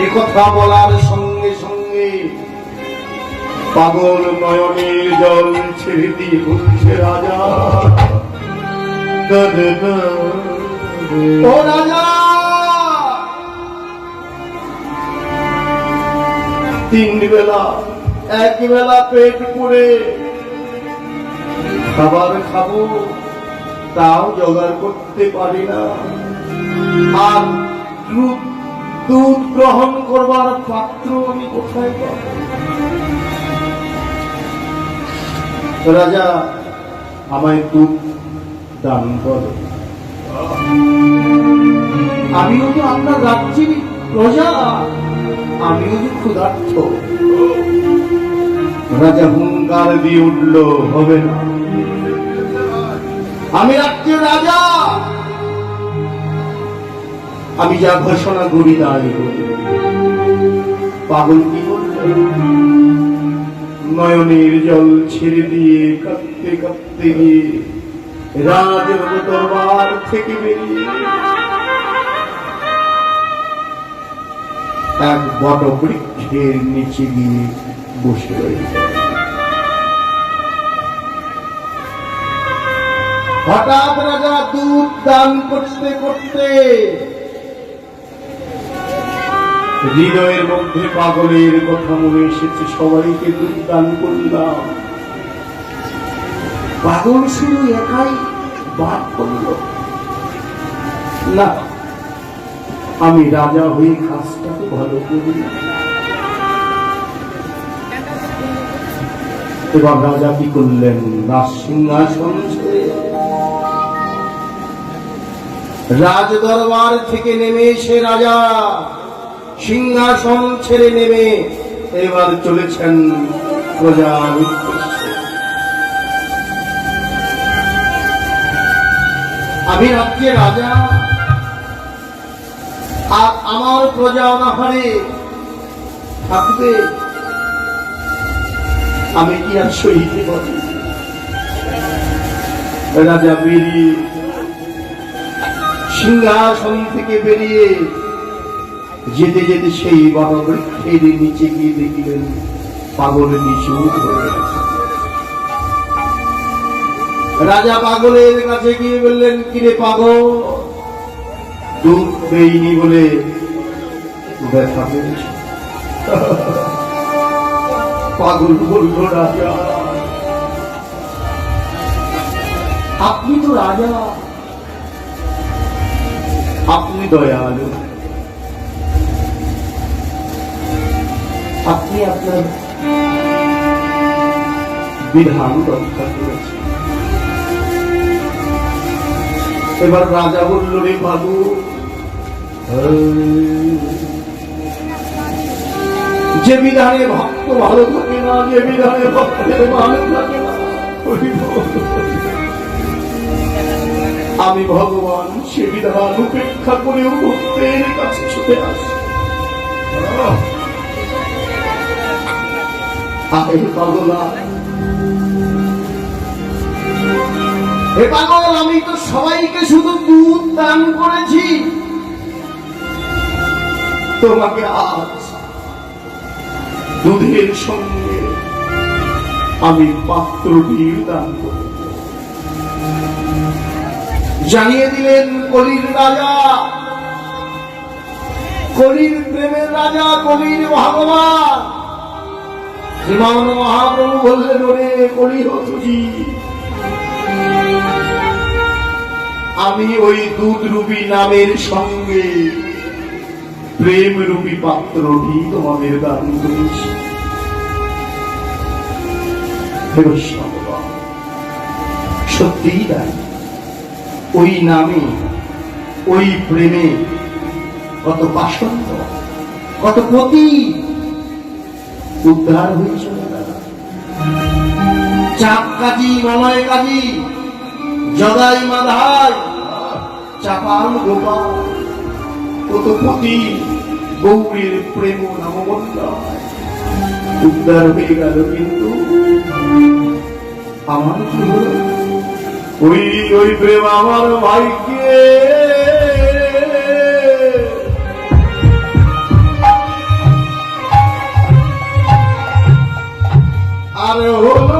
এ কথা বলার সঙ্গে সঙ্গে পাগল নয়নের জল ছেড়ে দিয়ে বলছে রাজা। ও রাজা! তিন বেলা এক বেলা পেট পুড়ে খাবার খাব তাও জোগাড় করতে পারি না। আর দুধ দুধ গ্রহণ করবার পাত্র আমি কোথায় পাব? রাজা, আমায় দুধ দান করো। আমিও তো আপনার রাজ্যের প্রজা, আমিও যে ক্ষুধার্থ রাজা, হুঙ্কার দিয়ে উঠল, হবে না। আমি রাজ্যের রাজা। আমি যা ঘোষণা করি তাই করি। পাগল কি নয়নের জল ছেড়ে দিয়ে কাঁদতে কাঁদতে গিয়ে রাজের দরবার থেকে বেরিয়ে এক বট বৃক্ষের নিচে গিয়ে বসে হঠাৎ রাজা দুধ দান করতে করতে হৃদয়ের মধ্যে পাগলের কথা মনে এসেছে, সবাইকে দুধ দান করলাম। পাগল শুধু একাই বাদ করল না, আমি রাজা হয়ে কাজটাকে ভালো করি এবার রাজা কি করলেন? রাজ সিংহাসন রাজ দরবার থেকে নেমে এসে রাজা সিংহাসন ছেড়ে নেমে এবার চলেছেন প্রজার উদ্দেশ্যে। আমি রাজ্যে রাজা, আর আমার প্রজা অনাহারে থাকবে। আমি কি আর সহিতে পারি? রাজা বেরিয়ে সিংহাসন থেকে বেরিয়ে যেতে যেতে সেই বড় বৃক্ষের নিচে গিয়ে দেখলেন, পাগল নিচু রাজা পাগলের কাছে গিয়ে বললেন, কিরে পাগল, দুধ দেইনি বলে ব্যথা পেয়েছে। পাগল বলল, রাজা, আপনি তো রাজা। আপনি দয়ালু। আপনি আপনার বিধান রক্ষা করেছেন। এবার রাজা বলল, রে বাবু যে বিধানে ভক্ত ভালো থাকে না, যে বিধানে ভক্তের ভালো থাকে না আমি ভগবান সে বিধান উপেক্ষা করেও ভক্তের কাছে ছুটে আসি। পাগলা আমি তো সবাইকে শুধু দুধ দান করেছি। তোমাকে আজ দুধের সঙ্গে আমি পাত্রটি দান করব। জানিয়ে দিলেন কলির রাজা। কলির প্রেমের রাজা, কলির ভগবান। মহাপ্রভু বললেন ওরে কলি হতুজি আমি ওই দুধ রূপী নামের সঙ্গে প্রেম রূপী পাত্রটি তোমাদের দান করেছি। সত্যিই তাই। ওই নামে, ওই প্রেমে কত পাশন্দ কত পতি উদ্ধার হয়েছিল চাপ কাজী, মলয় কাজী, জগাই মাধাই, চাপাল গোপাল। কত পতি গৌরীর প্রেম নামবন্ধায় উদ্ধার হয়ে গেল কিন্তু আমার ওই ওই প্রেম আমার ভাইকে আর হলো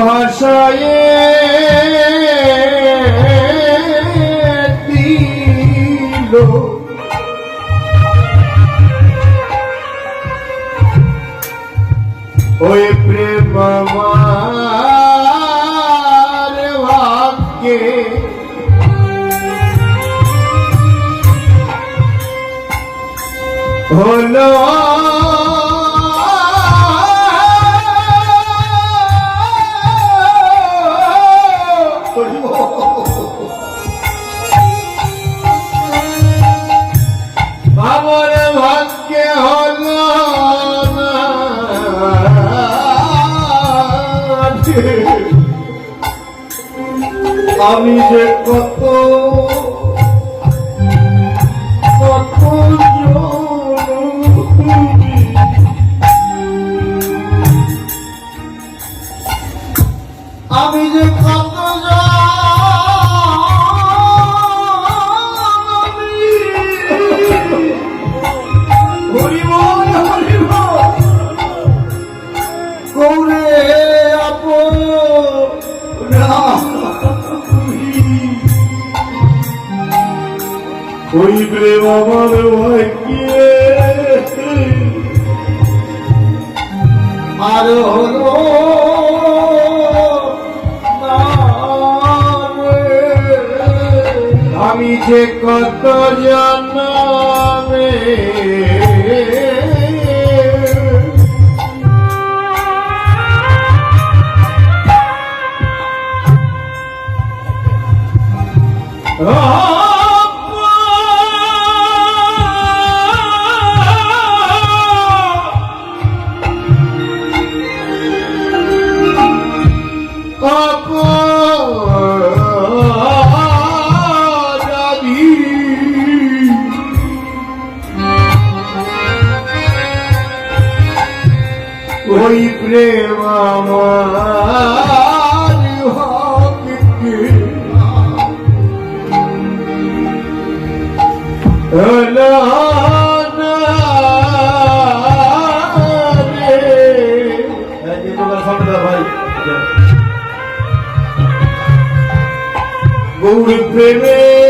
ভাষায় দিল। ওই প্রেম ভাগ্যে হলো আমি যে কত ওই প্রেম আমার ভাগ্যে আর হলো আমি যে কত জন্মে প্রেম আমার হকে হলো না রে।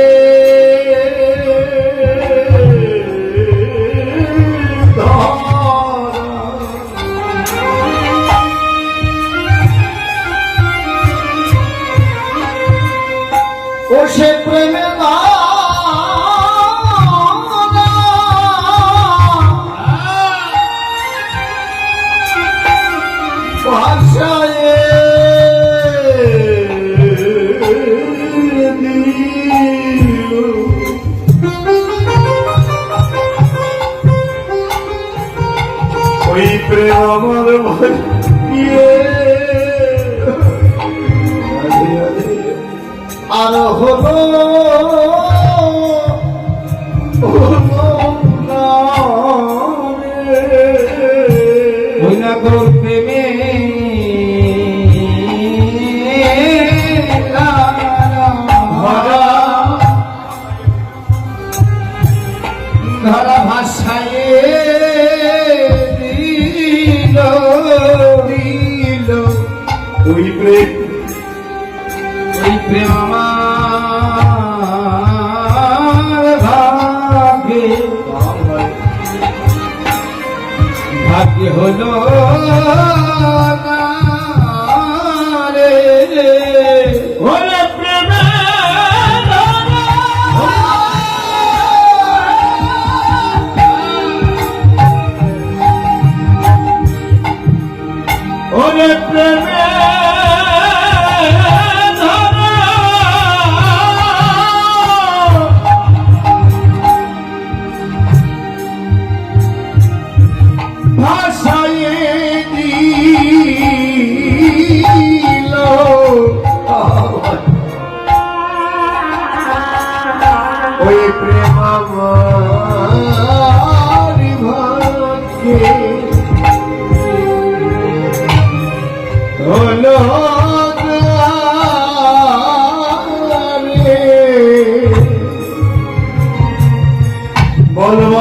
রে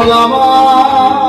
বল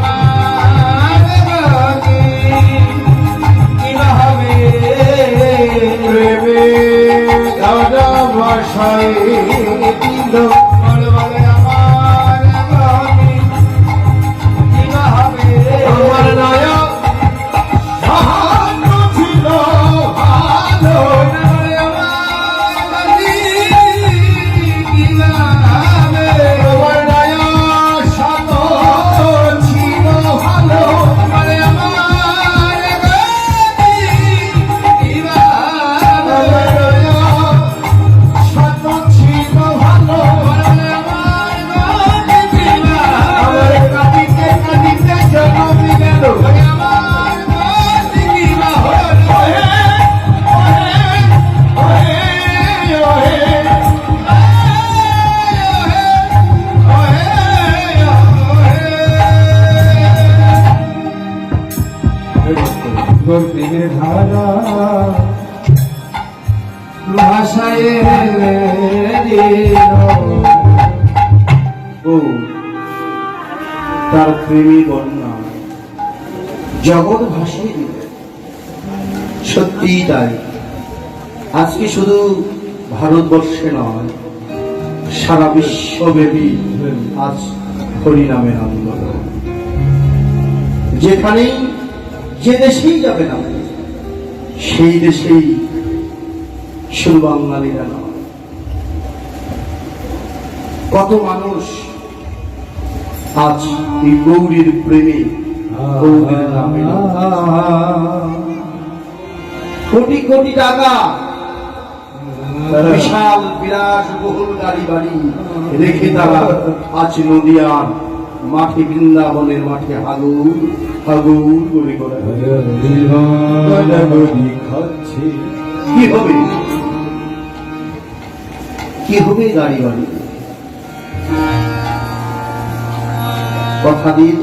Hare ভাষায় তার প্রেমী বন্যা জগৎ দিবে সত্যি তাই। আজকে শুধু ভারতবর্ষে নয়, সারা বিশ্বব্যাপী আজ হরিনামের আন্দোলন। যেখানেই, যে দেশেই যাবে না সেই দেশেই শুধু বাঙালিরা নয়। কত মানুষ আজ এই গৌরীর প্রেমে গৌরীর নামে কোটি কোটি টাকা বিশাল বিরাট বহুল গাড়ি বাড়ি রেখে তারা আজ নদিয়ার মাঠে বৃন্দাবনের মাঠে হাগুর হাগুর করে। কি হবে? কি হবে গাড়ি কথা দিয়ে